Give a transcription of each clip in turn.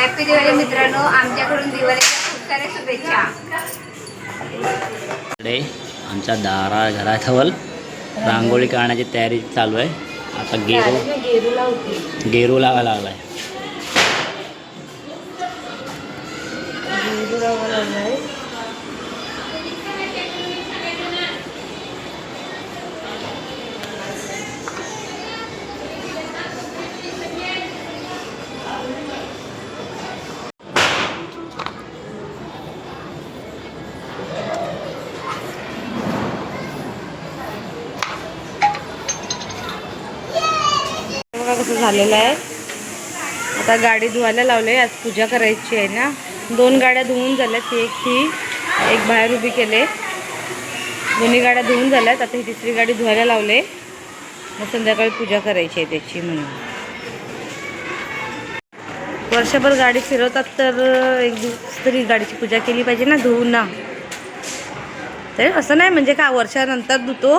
Happy Diwali मित्रांनो. आमच्याकडून दिवाळीच्या खूप साऱ्या शुभेच्छा. आमच्या दारा घराजवळ रांगोळी काढण्याची तयारी चालू आहे. आता गेरू गेरूला होती गेरू लावायला लागलाय. झालेलं आहे. आता गाडी धुवायला लावले आज पूजा करायची आहे ना. दोन गाड्या धुवून झाल्यात एक ही एक बाहेर उभी केले. दोन्ही गाड्या धुवून झाल्यात आता ही तिसरी गाडी धुवायला लावले मग संध्याकाळी पूजा करायची आहे त्याची म्हणून. वर्षभर गाडी फिरवतात तर एक दिवस तरी गाडीची पूजा केली पाहिजे ना धुवून ना. तर असं नाही म्हणजे का वर्षानंतर धुतो.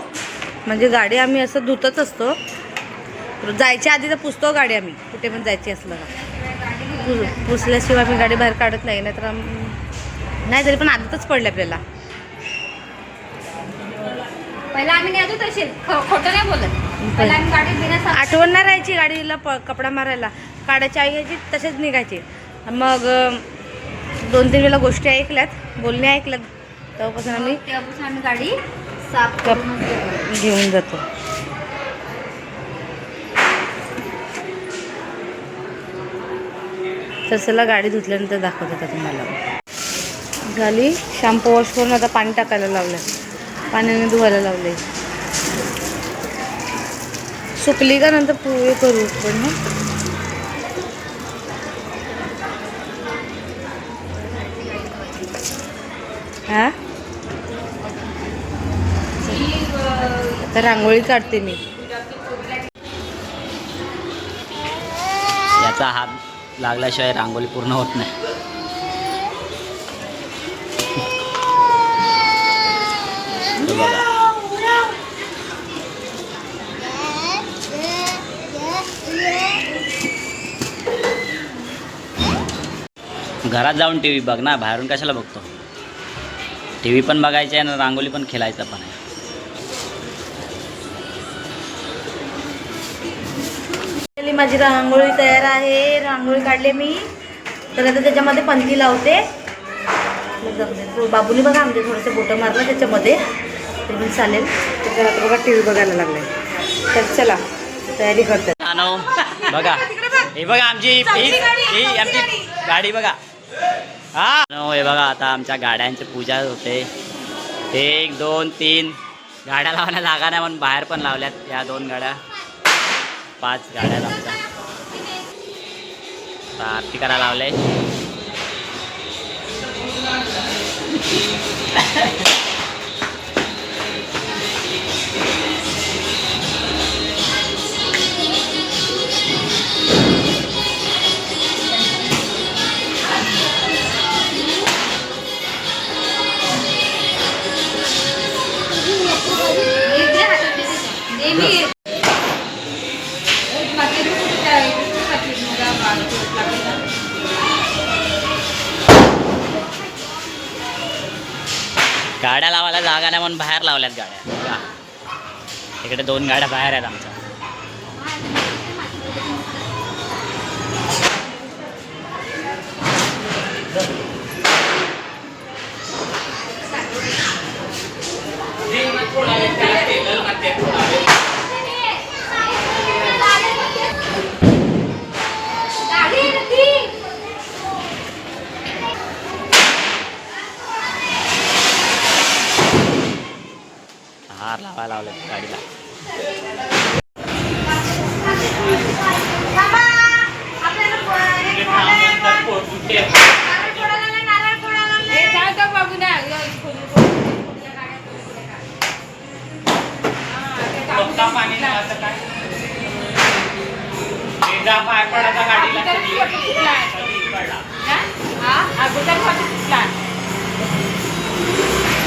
म्हणजे गाडी आम्ही असं धुतच असतो. जायच्या आधी तर पुसतो गाडी आम्ही. कुठे पण जायची असलं का पुसल्याशिवाय आम्ही गाडी बाहेर काढत नाही नाहीतर नाही तरी पण आदतच पडले आपल्याला. पहिला आम्ही तशी खोटं नाही बोलत. आठवण नाही राहायची गाडीला प कपडा मारायला. काढायची आई यायची तसेच निघायचे. मग दोन तीन वेळेला गोष्टी ऐकल्यात बोलणे ऐकल्यात. तेव्हापासून आम्ही तेव्हापासून आम्ही गाडी साफ. घेऊन जातो. तर चला गाडी धुतल्यानंतर दाखवत होता तुम्हाला. झाली शॅम्पू वॉश करून आता पाणी टाकायला लावलं पाण्याने धुवायला लावले सुकली का नंतर पोहे करू पण ना. हा? आता रांगोळी काढते मी. याचा हात लागल्याशिवाय रांगोळी पूर्ण होत नाही. बघा. घरात जाऊन टी व्ही बघ ना बाहेरून कशाला बघतो? टी व्ही पण बघायची आहे ना रांगोळी पण खेळायचं पण आहे. माझी रांगोळी तयार आहे. रांगोळी काढले मी. तर आता त्याच्यामध्ये पंथी लावते. बाबूने बघा आमच्या थोडंसं बोटं मारलं त्याच्यामध्ये. ते चालेल. तर आता बघा टी व्ही बघायला लागलाय. तर चला तयारी करतात बघा. हे बघा आमची ही ही आमची गाडी. बघा. हा? हे बघा आता आमच्या गाड्यांची पूजा होते. एक दोन तीन. गाड्या लावायला जागा नाही म्हणून बाहेर पण लावल्यात या दोन गाड्या. पाच गाड्या आमच्या आता आरती करायला लावले लावायला जागा म्हणून बाहेर लावल्यात गाड्या. इकडे दोन गाड्या बाहेर आहेत आमच्या.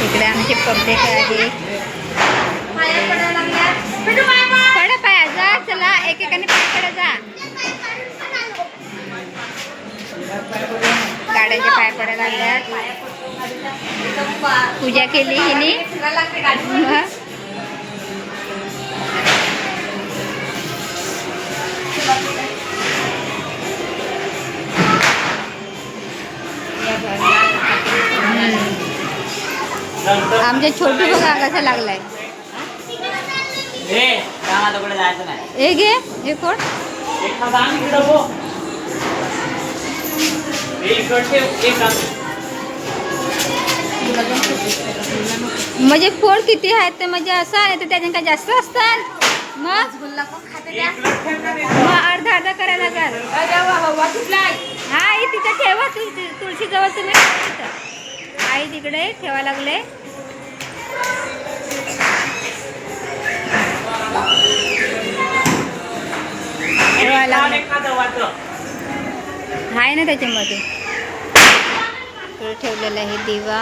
इकडे आमचे पब्लिक आहे. पडा. पाया जा चला. एकेकाने पाय पडा जा. गाड्यांच्या पाय पडायला लागल्यात. पूजा केली हिने. आमच्या छोटू बघा कसा लागलाय. हे घे. हे कोण. म्हणजे फोड किती आहेत ते म्हणजे असं आहे तर त्याच्या काय जास्त असतात? मग? मग अर्धा अर्धा करायला लागल. हा तिथं ठेवा तुळशी तुळशी जवळ तुम्ही. आई तिकडे ठेवा लागले. ठेवा लागले. आहे ना त्याच्यामध्ये. ठेवलेला आहे दिवा.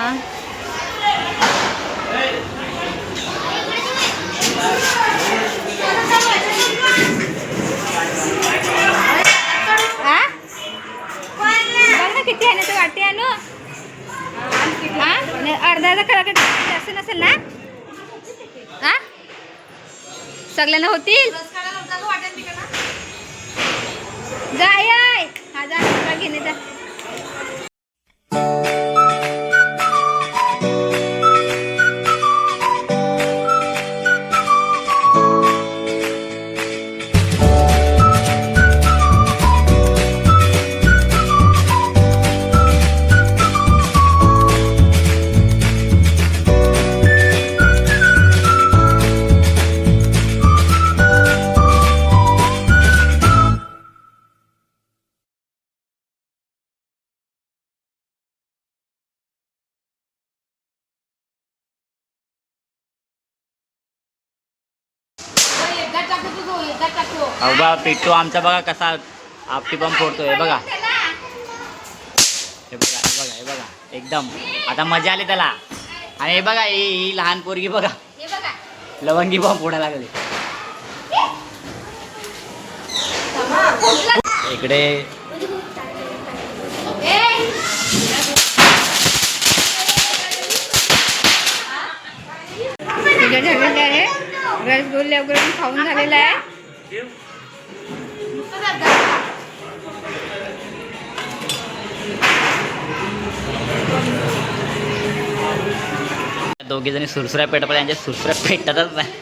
किती आहे ना ते वाटी आणू? हां? अर्धा अर्धा करा का जास्त नसेल ना? हां? सगळ्यांना होतील? जाय आई, आई. हा जा घेणे जा. अहो बा पिट्टू आमचा बघा कसा आपटी पण फोडतोय बघा. हे बघा हे बघा हे बघा एकदम. आता मजा आली त्याला. आणि हे बघा ही ही लहान पोरगी बघा. लवंगी पण फोडायला लागली. इकडे. झालेली आहे रसगुल्ले वगैरे खाऊन झालेला आहे. दोघे जणी सुरसुऱ्या पेटत त्यांच्या सुरसुऱ्या पेटतच नाही.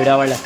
Duraba las